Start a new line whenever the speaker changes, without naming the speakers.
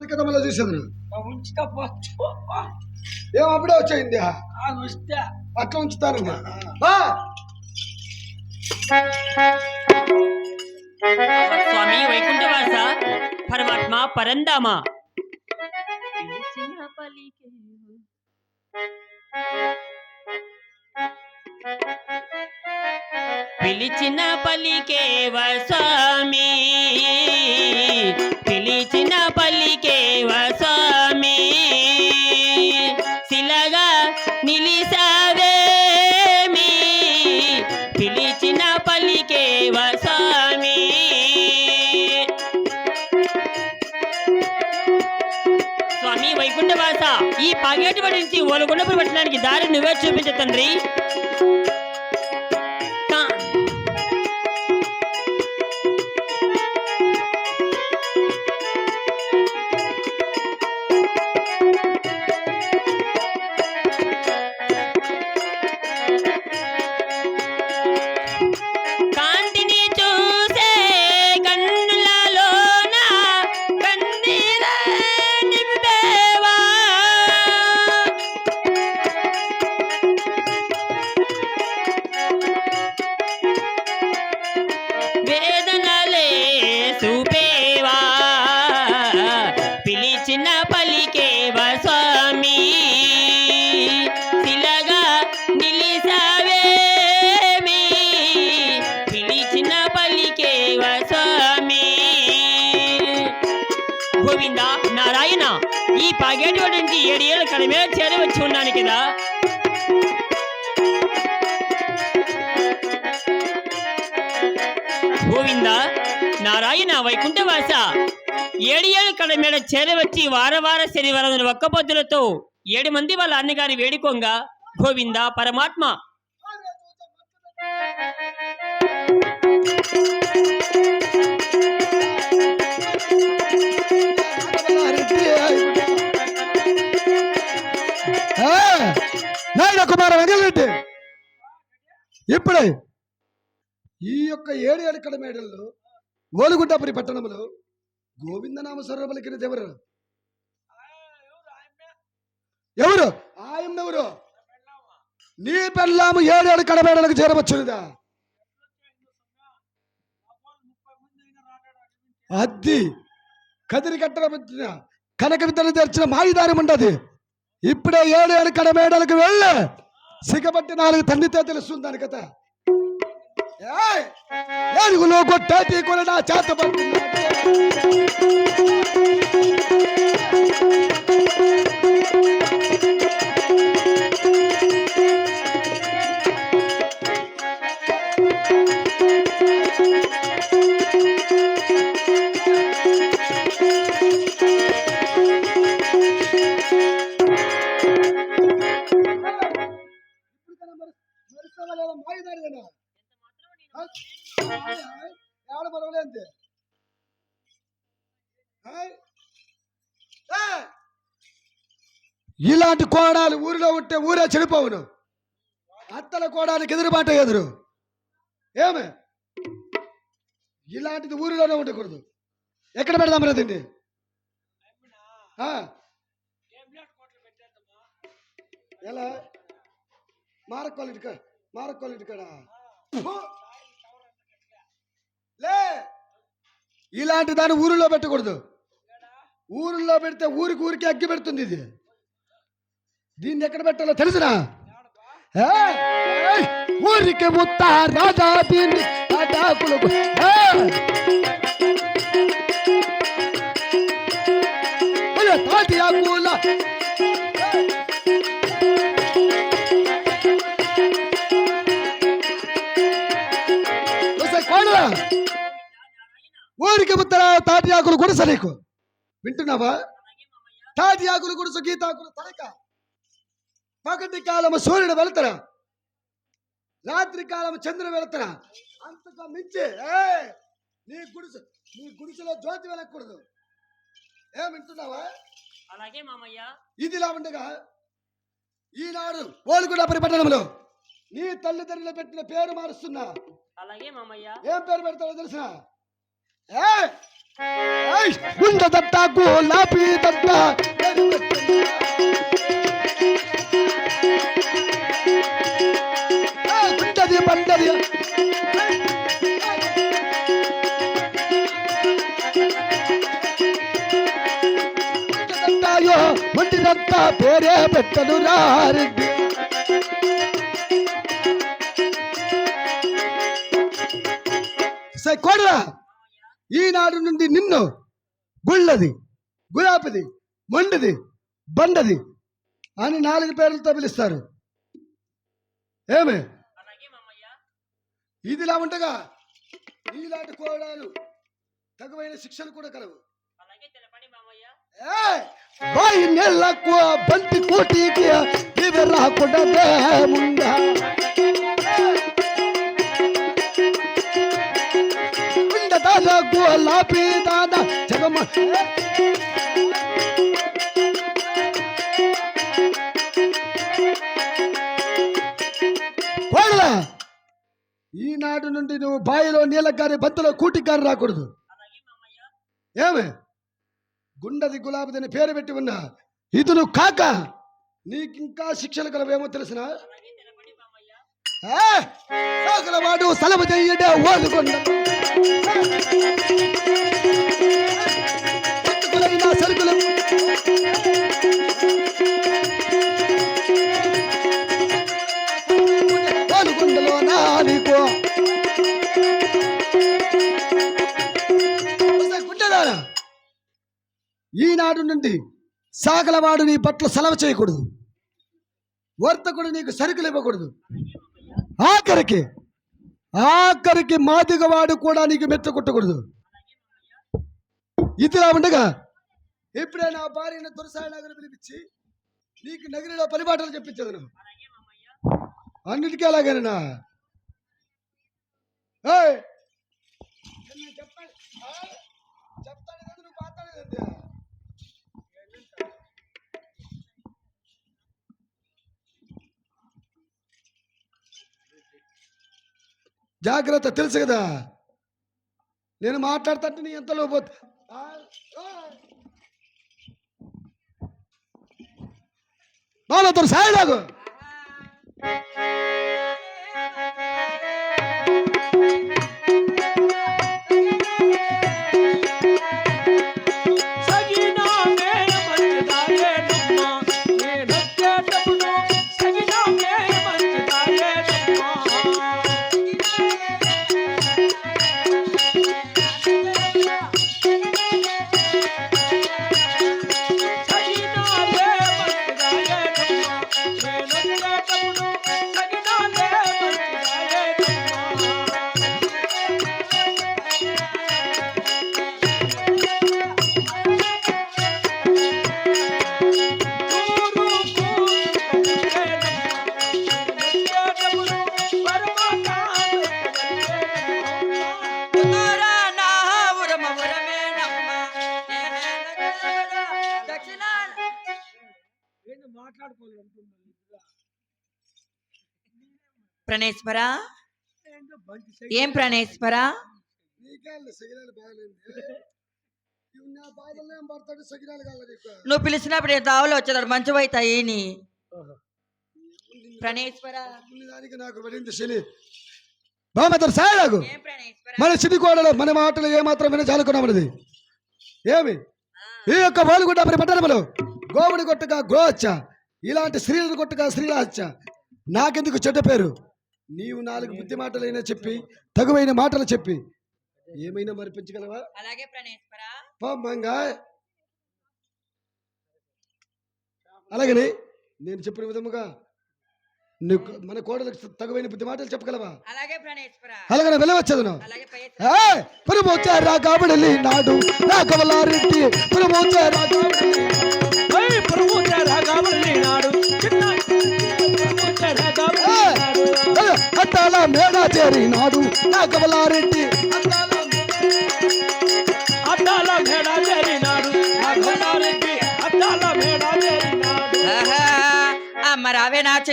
కదా మళ్ళీ చూసాను ఏం అప్పుడే వచ్చాయింది అట్లా ఉంచుతాను. బా!
స్వామి వైకుంఠవాస పరమాత్మ పరందామ పిలిచిన పలికేవు. స్వామి. పిలిచిన పలికేవ ఈ పగేటి నుంచి ఓలగొండపురి పెట్టడానికి దారి నువ్వే చూపించ తండ్రి. ఈ పగేటి నుంచి ఏడు ఏళ్ళ కడ మీద చేరవచ్చి ఉన్నాను కదా. గోవింద నారాయణ వైకుంఠవాస ఏడు ఏడు కడ మీద చేరవచ్చి వార వార శనివారం ఒక్క పొద్దులతో ఏడు మంది వాళ్ళ అన్నగారి వేడుకోంగా. గోవింద పరమాత్మ
ఇప్పుడే ఈ యొక్క ఏడు ఎడకడ మేడల్లో ఓలుగుంటాపురి పట్టణంలో గోవిందనామ స్వరబలికిన ఎవరు? ఎవరు? ఆయన ఎవరు? నీ పెళ్ళాము ఏడు ఏడు కడమేడలకు చేరవచ్చునిదా అద్ది కదిరి కట్టడం కనక విద్యను తెరిచిన మాయిదారం ఉండదు. ఇప్పుడే ఏడు ఏడు కడమేడలకు వెళ్ళ సిగబట్టి నాలుగు తండ్రితే తెలుస్తుంది దాని కథ ఏయ్! ఏనుగులో కొట్టేటి కొనడా చేత ఎవడ పర్వాలే అంతే ఇలాంటి కోడాలు ఊరిలో ఉంటే ఊరే చెడిపోవును. అత్తల కోడానికి ఎదురుబాట ఎదురు. ఏమే? ఇలాంటిది ఊరిలోనే ఉండకూడదు. ఎక్కడ పెడదాం రేదండి ఎలా? మారక్కోళ్ళ ఇంటికా మారక్కోళ్ళ ఇంటికాడ లే! ఇలాంటి దాన్ని ఊరిలో పెట్టకూడదు. ఊరిలో పెడితే ఊరికి ఊరికి అగ్గి పెడుతుంది ఇది. దీన్ని ఎక్కడ పెట్టాలో తెలుసునా? ఊరికి ముత్త రాజా దీన్ని అటాకులు ఆకుల ముత్తర తాటి ఆకులు గుడిస నీకు. వింటున్నావా? తాటి ఆకులు గుడిస గీతాకులు తలక. పగటి కాలము సూర్యుడు వెళుతరా. రాత్రి కాలము చంద్రుడు వెళుతరా. అంతగా మించి! నీ గుడిసె నీ గుడిసెలో జ్యోతి వెలకూడదు ఏం వింటున్నావా?
అలాగే మామయ్య.
ఇదిలా ఉండగా ఈనాడు ఓలుగుడ పరిపట్టణంలో నీ తల్లిదండ్రులు పెట్టిన పేరు మారుస్తున్నా.
అలాగే మామయ్య.
ఏం పేరు పెడతాడో తెలుసా? ఏ ఏయ్, గుండదట్ట గులాబీ దట్ట ఏయ్, గుండది బండది గుండదట్టాయో ఒంటిదంట పేరే పెట్టను రారెడ్డి సరే కోడరా ఈనాడు నుండి నిన్ను గుళ్ళది గులాబిది మొండిది బండది అని నాలుగు పేర్లతో పిలుస్తారు. ఏమే? ఇదిలా ఉండగా ఈలాంటి కోడాలు తగువైన శిక్షలు కూడా కలవు! బాయి నెలకు బంతి కోటికి ఇవి రాకుండా గులాబీ దాద జగమ కోడలా ఈనాడు నుండి నువ్వు బాయిలో నీళ్ళ గారి బంతులో కూటి గారి రాకూడదు.
ఏమి?
ఏమే గుండది గులాబీదని పేరు పెట్టి ఉన్నా. ఇతను కాక నీకింకా శిక్షలు కలవేమో తెలిసినా? వాడు సెలవు చెయ్యడే ఓదుకొండ సరుకులు. ఓదుకొండలో ఈనాడు నుండి సాగలవాడు నీ పట్ల సెలవు చేయకూడదు. వర్తకుడు నీకు సరుకులు ఇవ్వకూడదు. ఆఖరికి ఆఖరికి మాదిగవాడు కూడా నీకు మెట్ట కొట్టకూడదు. ఇదిలా ఉండగా ఇప్పుడే నా భార్యను దురసాయి నగరం పిలిపించి నీకు నగరిలో పరిపాటలు
చెప్పించదు నువ్వు
అన్నిటికీ అలాగేనా ఏయ్! నేను చెప్తాను కదా నువ్వు మాట్లాడేది జాగ్రత్త తెలుసు కదా నేను మాట్లాడుతుంటే నీ ఎంతలో పోతా ఆ? ఆ!
ప్రణేశ్వర? ఏం ప్రణేశ్వర? నువ్వు పిలిచినప్పుడు ఈ దావలో వచ్చేదాడు? మంచి అవుతాయి నీ ప్రణేశ్వర?
మన సిటి కోడలు మన మాటలు ఏమాత్రం విన చాలుకున్నామన్నది ఏమి? ఈ యొక్క వాలుగుడ్డ మరి పట్టణంలో గోవుడి కొట్టగా గోహత్య ఇలాంటి స్త్రీలను కొట్టగా స్త్రీలహత్య నాకెందుకు చెడ్డ పేరు? నీవు నాలుగు బుద్ధి మాటలైనా చెప్పి తగువైన మాటలు చెప్పి ఏమైనా మరిపించగలవా?
అలాగే
మంగా అలాగని నేను చెప్పిన విధముగా నీకు మన కోడలకు తగువైన బుద్ధి మాటలు చెప్పగలవా?
అలాగే
ఏయ్! పురమోచారా కాబడలి నాడు రాఘవలారెడ్డి పురమోచారా మేడ చేరినాడు. నా కమలారెడ్డి
అద్దాల మేడ చేరినాడు. రాఘవారెడ్డి అద్దాల మేడ చేరినాడు.
ఆహా, అమ్మ నా చిన్న